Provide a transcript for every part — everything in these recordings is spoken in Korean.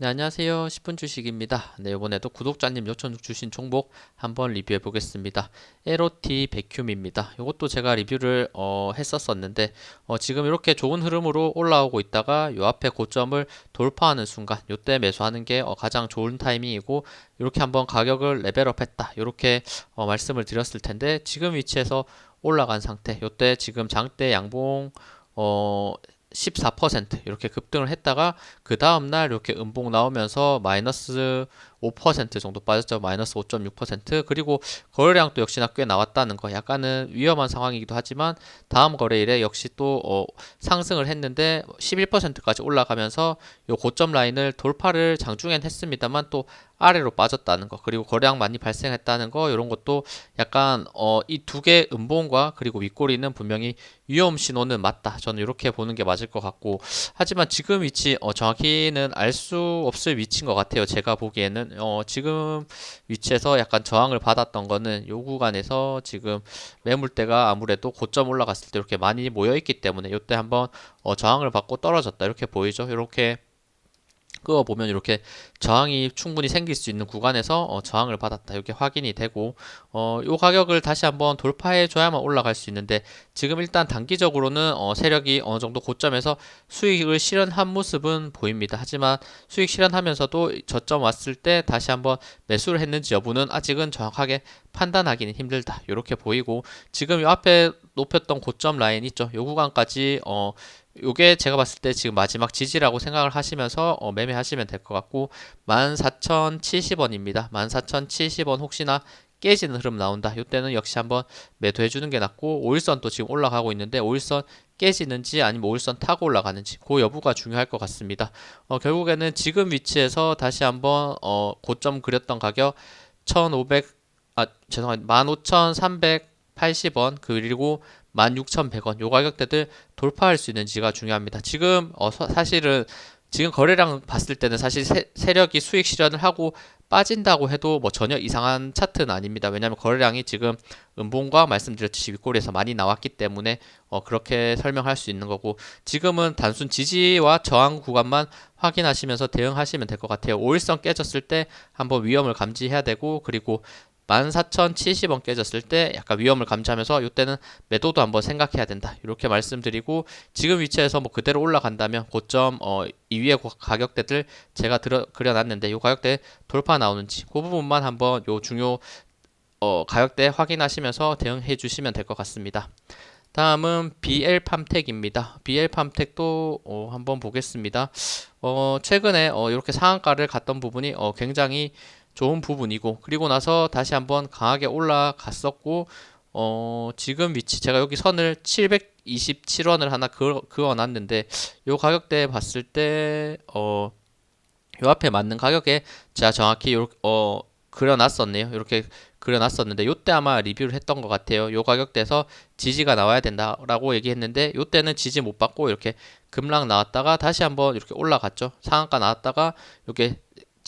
네, 안녕하세요. 10분 주식입니다. 네, 이번에도 구독자님 요청 주신 종목 한번 리뷰해 보겠습니다. LOT 백큐미입니다. 이것도 제가 리뷰를 어, 했었었는데 어, 지금 이렇게 좋은 흐름으로 올라오고 있다가 요 앞에 고점을 돌파하는 순간 요때 매수하는 게 어, 가장 좋은 타이밍이고 이렇게 한번 가격을 레벨업했다. 이렇게 어, 말씀을 드렸을 텐데 지금 위치에서 올라간 상태. 요때 지금 장대 양봉 어 14% 이렇게 급등을 했다가 그 다음날 이렇게 음봉 나오면서 마이너스 5% 정도 빠졌죠. 마이너스 5.6% 그리고 거래량도 역시나 꽤 나왔다는 거. 약간은 위험한 상황이기도 하지만 다음 거래일에 역시 또 어, 상승을 했는데 11%까지 올라가면서 요 고점 라인을 돌파를 장중엔 했습니다만 또 아래로 빠졌다는 거. 그리고 거래량 많이 발생했다는 거. 이런 것도 약간 어, 이 두개 음봉과 그리고 윗꼬리는 분명히 위험 신호는 맞다. 저는 이렇게 보는 게 맞을 것 같고. 하지만 지금 위치 어, 정확히는 알 수 없을 위치인 것 같아요. 제가 보기에는 어, 지금 위치에서 약간 저항을 받았던 거는 요 구간에서 지금 매물대가 아무래도 고점 올라갔을 때 이렇게 많이 모여 있기 때문에 이때 한번 어, 저항을 받고 떨어졌다 이렇게 보이죠? 이렇게 그거 보면 이렇게 저항이 충분히 생길 수 있는 구간에서 어, 저항을 받았다. 이렇게 확인이 되고 어, 요 가격을 다시 한번 돌파해 줘야만 올라갈 수 있는데 지금 일단 단기적으로는 어, 세력이 어느 정도 고점에서 수익을 실현한 모습은 보입니다. 하지만 수익 실현하면서도 저점 왔을 때 다시 한번 매수를 했는지 여부는 아직은 정확하게 판단하기는 힘들다. 이렇게 보이고 지금 요 앞에 높였던 고점 라인 있죠. 요 구간까지 어 요게 제가 봤을 때 지금 마지막 지지라고 생각을 하시면서 어, 매매하시면 될 것 같고 14,070원입니다. 14,070원 혹시나 깨지는 흐름 나온다. 이때는 역시 한번 매도해 주는 게 낫고 5일선도 지금 올라가고 있는데 5일선 깨지는지 아니면 5일선 타고 올라가는지 그 여부가 중요할 것 같습니다. 어, 결국에는 지금 위치에서 다시 한번 어, 고점 그렸던 가격 1,500 아 죄송합니다. 15,380원 그리고 16,100원 요 가격대들 돌파할 수 있는지가 중요합니다. 지금 어, 사실은 지금 거래량 봤을 때는 사실 세, 세력이 수익 실현을 하고 빠진다고 해도 뭐 전혀 이상한 차트는 아닙니다. 왜냐하면 거래량이 지금 음봉과 말씀드렸듯이 윗꼬리에서 많이 나왔기 때문에 어 그렇게 설명할 수 있는 거고 지금은 단순 지지와 저항 구간만 확인하시면서 대응하시면 될 것 같아요. 5일선 깨졌을 때 한번 위험을 감지해야 되고 그리고 14,070원 깨졌을 때 약간 위험을 감지하면서 이때는 매도도 한번 생각해야 된다. 이렇게 말씀드리고 지금 위치에서 뭐 그대로 올라간다면 고점 어, 이위의 가격대들 제가 들어, 그려놨는데 이 가격대 돌파 나오는지 그 부분만 한번 요 중요 어, 가격대 확인하시면서 대응해 주시면 될 것 같습니다. 다음은 BL 팜텍입니다. BL 팜텍도 어, 한번 보겠습니다. 어, 최근에 어, 이렇게 상한가를 갔던 부분이 어, 굉장히 좋은 부분이고 그리고 나서 다시 한번 강하게 올라갔었고 어 지금 위치 제가 여기 선을 727원을 하나 그어, 놨는데 요 가격대 봤을 때어요 앞에 맞는 가격에 제가 정확히 요, 어 그려놨었네요. 이렇게 그려놨었는데 요때 아마 리뷰를 했던 것 같아요. 요 가격대에서 지지가 나와야 된다라고 얘기했는데 요때는 지지 못 받고 이렇게 급락 나왔다가 다시 한번 이렇게 올라갔죠. 상한가 나왔다가 이렇게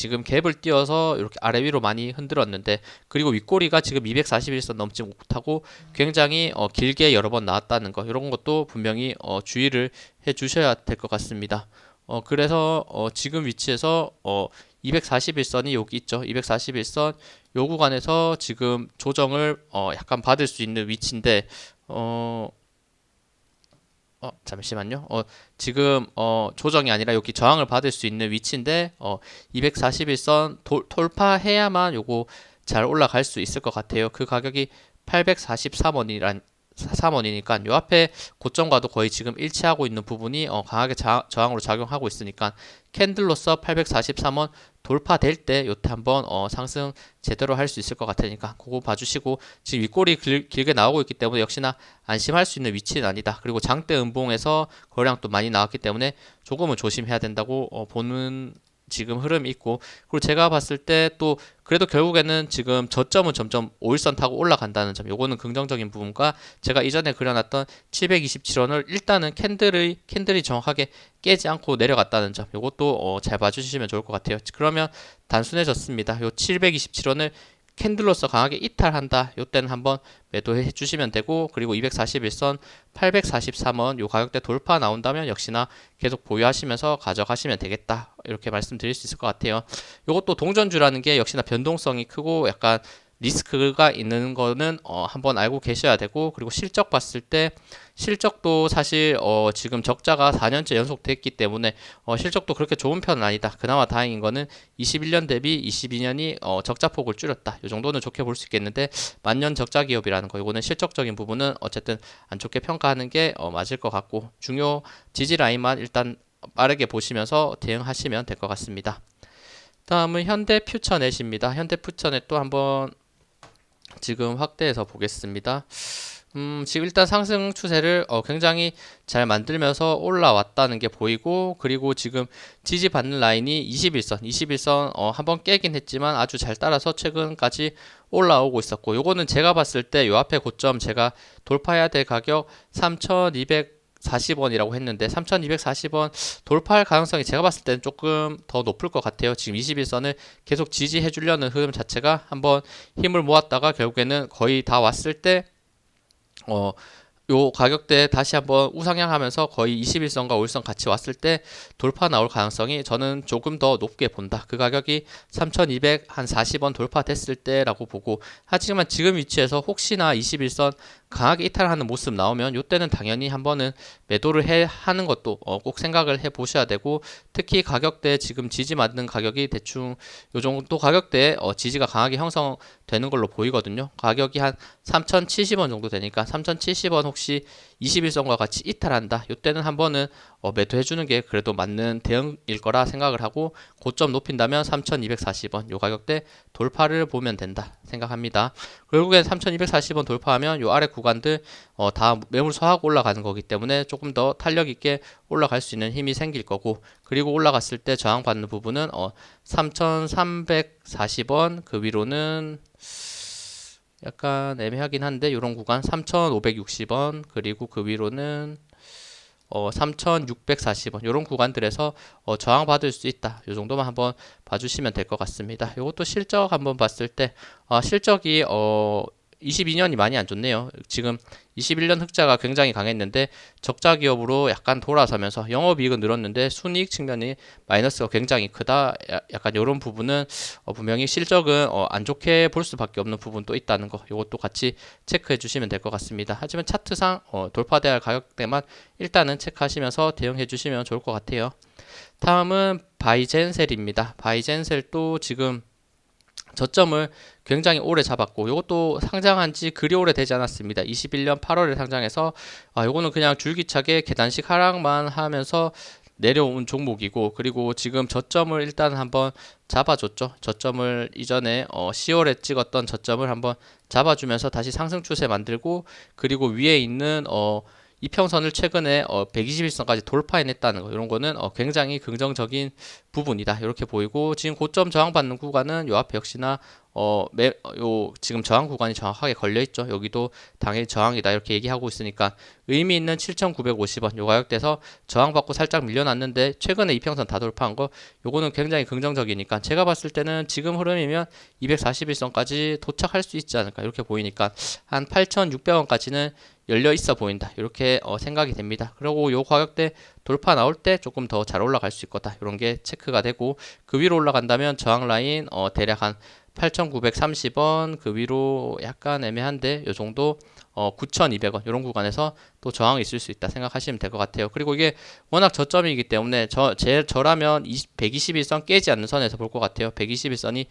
지금 갭을 띄어서 이렇게 아래 위로 많이 흔들었는데 그리고 윗꼬리가 지금 241선 넘지 못하고 굉장히 어, 길게 여러 번 나왔다는 거 이런 것도 분명히 어, 주의를 해 주셔야 될 것 같습니다. 어, 그래서 어, 지금 위치에서 어, 241선이 여기 있죠. 241선 요 구간에서 지금 조정을 어, 약간 받을 수 있는 위치인데 어, 어, 잠시만요. 어, 지금 어, 조정이 아니라 여기 저항을 받을 수 있는 위치인데 어, 241선 돌, 돌파해야만 요거 잘 올라갈 수 있을 것 같아요. 그 가격이 843원이란 3원이니까 요 앞에 고점과도 거의 지금 일치하고 있는 부분이 어, 강하게 자, 저항으로 작용하고 있으니까 캔들로서 843원 돌파될 때 요때 한번 어, 상승 제대로 할 수 있을 것 같으니까 그거 봐주시고 지금 윗골이 길, 길게 나오고 있기 때문에 역시나 안심할 수 있는 위치는 아니다. 그리고 장대 음봉에서 거래량도 많이 나왔기 때문에 조금은 조심해야 된다고 어, 보는 지금 흐름이 있고 그리고 제가 봤을 때 또 그래도 결국에는 지금 저점은 점점 5일선 타고 올라간다는 점 요거는 긍정적인 부분과 제가 이전에 그려놨던 727원을 일단은 캔들의 캔들이 정확하게 깨지 않고 내려갔다는 점 요것도 어, 잘 봐주시면 좋을 것 같아요. 그러면 단순해졌습니다. 요 727원을 캔들로서 강하게 이탈한다. 요때는 한번 매도해 주시면 되고 그리고 241선 843원 요 가격대 돌파 나온다면 역시나 계속 보유하시면서 가져가시면 되겠다. 이렇게 말씀드릴 수 있을 것 같아요. 요것도 동전주라는 게 역시나 변동성이 크고 약간 리스크가 있는 거는 어, 한번 알고 계셔야 되고 그리고 실적 봤을 때 실적도 사실 어, 지금 적자가 4년째 연속 됐기 때문에 어, 실적도 그렇게 좋은 편은 아니다. 그나마 다행인 거는 21년 대비 22년이 어, 적자 폭을 줄였다. 이 정도는 좋게 볼 수 있겠는데 만년 적자 기업이라는 거 이거는 실적적인 부분은 어쨌든 안 좋게 평가하는 게 어, 맞을 것 같고 중요 지지 라인만 일단 빠르게 보시면서 대응하시면 될 것 같습니다. 다음은 현대 퓨처넷입니다. 현대 퓨처넷 또 한번 지금 확대해서 보겠습니다. 음, 지금 일단 상승 추세를 어, 굉장히 잘 만들면서 올라왔다는 게 보이고 그리고 지금 지지받는 라인이 21선, 21선 어, 한번 깨긴 했지만 아주 잘 따라서 최근까지 올라오고 있었고 요거는 제가 봤을 때 요 앞에 고점 제가 돌파해야 될 가격 3,200 40원이라고 했는데 3240원 돌파할 가능성이 제가 봤을 때는 조금 더 높을 것 같아요. 지금 21선을 계속 지지해 주려는 흐름 자체가 한번 힘을 모았다가 결국에는 거의 다 왔을 때 어, 요 가격대 다시 한번 우상향하면서 거의 21선과 5일선 같이 왔을 때 돌파 나올 가능성이 저는 조금 더 높게 본다. 그 가격이 3,200 한 40원 돌파됐을 때라고 보고 하지만 지금 위치에서 혹시나 21선 강하게 이탈하는 모습 나오면 이때는 당연히 한번은 매도를 해 하는 것도 어, 꼭 생각을 해 보셔야 되고 특히 가격대 지금 지지 맞는 가격이 대충 요 정도 가격대에 어, 지지가 강하게 형성되는 걸로 보이거든요. 가격이 한 3,070원 정도 되니까 3,070원 혹시 21선과 같이 이탈한다. 이때는 한 번은 어, 매도해 주는 게 그래도 맞는 대응일 거라 생각을 하고 고점 높인다면 3,240원 요 가격대 돌파를 보면 된다 생각합니다. 결국엔 3,240원 돌파하면 요 아래 구 간들 어, 다 매물 소하고 올라가는 거기 때문에 조금 더 탄력 있게 올라갈 수 있는 힘이 생길 거고 그리고 올라갔을 때 저항 받는 부분은 어, 3,340원 그 위로는 약간 애매하긴 한데 이런 구간 3,560원 그리고 그 위로는 어, 3,640원 이런 구간들에서 어, 저항 받을 수 있다. 이 정도만 한번 봐주시면 될 것 같습니다. 이것도 실적 한번 봤을 때 어, 실적이 어, 22년이 많이 안 좋네요. 지금 21년 흑자가 굉장히 강했는데 적자 기업으로 약간 돌아서면서 영업이익은 늘었는데 순이익 측면이 마이너스가 굉장히 크다. 약간 이런 부분은 어 분명히 실적은 어 안 좋게 볼 수밖에 없는 부분도 있다는 거. 이것도 같이 체크해 주시면 될 것 같습니다. 하지만 차트상 어 돌파돼야 할 가격대만 일단은 체크하시면서 대응해 주시면 좋을 것 같아요. 다음은 바이젠셀입니다. 바이젠셀도 지금 저점을 굉장히 오래 잡았고 이것도 상장한 지 그리 오래 되지 않았습니다. 21년 8월에 상장해서 아 요거는 그냥 줄기차게 계단식 하락만 하면서 내려온 종목이고 그리고 지금 저점을 일단 한번 잡아줬죠. 저점을 이전에 어 10월에 찍었던 저점을 한번 잡아주면서 다시 상승 추세 만들고 그리고 위에 있는 어 이평선을 최근에 어 121선까지 돌파해냈다는 거 이런 거는 어 굉장히 긍정적인 부분이다. 이렇게 보이고 지금 고점 저항받는 구간은 요 앞에 역시나 어, 매, 요, 지금 저항 구간이 정확하게 걸려 있죠. 여기도 당일 저항이다. 이렇게 얘기하고 있으니까 의미 있는 7,950원 요 가격대에서 저항받고 살짝 밀려났는데 최근에 이평선 다 돌파한 거 요거는 굉장히 긍정적이니까 제가 봤을 때는 지금 흐름이면 241선까지 도착할 수 있지 않을까 이렇게 보이니까 한 8,600원까지는 열려 있어 보인다. 이렇게 어, 생각이 됩니다. 그리고 요 가격대 돌파 나올 때 조금 더 잘 올라갈 수 있겠다. 이런 게 체크가 되고 그 위로 올라간다면 저항 라인 어, 대략 한 8,930원 그 위로 약간 애매한데 요 정도 어 9,200원 이런 구간에서 또 저항이 있을 수 있다 생각하시면 될 것 같아요. 그리고 이게 워낙 저점이기 때문에 저 제 저라면 121선 깨지 않는 선에서 볼 것 같아요. 121선이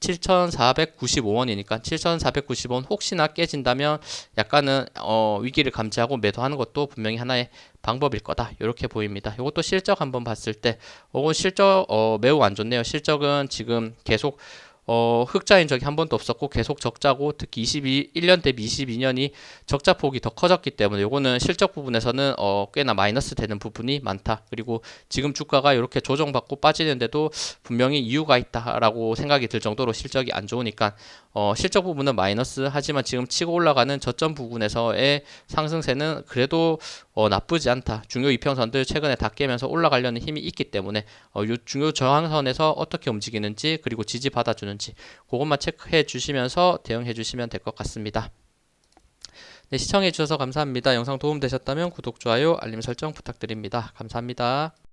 7,495원이니까 7,490원 혹시나 깨진다면 약간은 어, 위기를 감지하고 매도하는 것도 분명히 하나의 방법일 거다. 이렇게 보입니다. 이것도 실적 한번 봤을 때, 어, 실적 어, 매우 안 좋네요. 실적은 지금 계속 어, 흑자인 적이 한 번도 없었고 계속 적자고 특히 22, 1년 대비 22년이 적자 폭이 더 커졌기 때문에 요거는 실적 부분에서는 어, 꽤나 마이너스 되는 부분이 많다. 그리고 지금 주가가 이렇게 조정받고 빠지는데도 분명히 이유가 있다라고 생각이 들 정도로 실적이 안 좋으니까 어, 실적 부분은 마이너스 하지만 지금 치고 올라가는 저점 부분에서의 상승세는 그래도 어, 나쁘지 않다. 중요 이평선들 최근에 다 깨면서 올라가려는 힘이 있기 때문에 어, 요 중요 저항선에서 어떻게 움직이는지 그리고 지지 받아주는 지 나오는지 그것만 체크해 주시면서 대응해 주시면 될 것 같습니다. 네, 시청해 주셔서 감사합니다. 영상 도움 되셨다면 구독, 좋아요, 알림 설정 부탁드립니다. 감사합니다.